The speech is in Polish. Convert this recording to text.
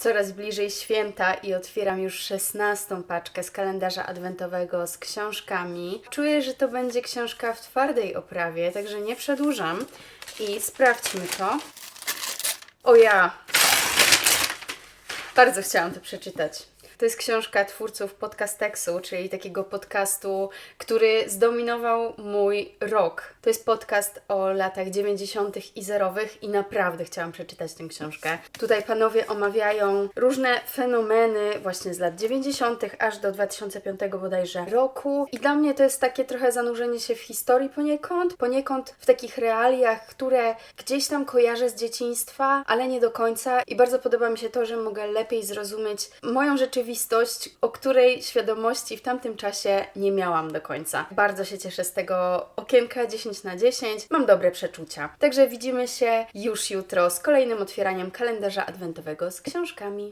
Coraz bliżej święta i otwieram już szesnastą paczkę z kalendarza adwentowego z książkami. Czuję, że to będzie książka w twardej oprawie, także nie przedłużam i sprawdźmy to. O ja! Bardzo chciałam to przeczytać. To jest książka twórców Podcasteksu, czyli takiego podcastu, który zdominował mój rok. To jest podcast o latach 90. i zerowych i naprawdę chciałam przeczytać tę książkę. Tutaj panowie omawiają różne fenomeny właśnie z lat 90. aż do 2005 bodajże roku. I dla mnie to jest takie trochę zanurzenie się w historii poniekąd, poniekąd w takich realiach, które gdzieś tam kojarzę z dzieciństwa, ale nie do końca. I bardzo podoba mi się to, że mogę lepiej zrozumieć moją rzeczywistość, o której świadomości w tamtym czasie nie miałam do końca. Bardzo się cieszę z tego okienka 10 na 10. Mam dobre przeczucia. Także widzimy się już jutro z kolejnym otwieraniem kalendarza adwentowego z książkami.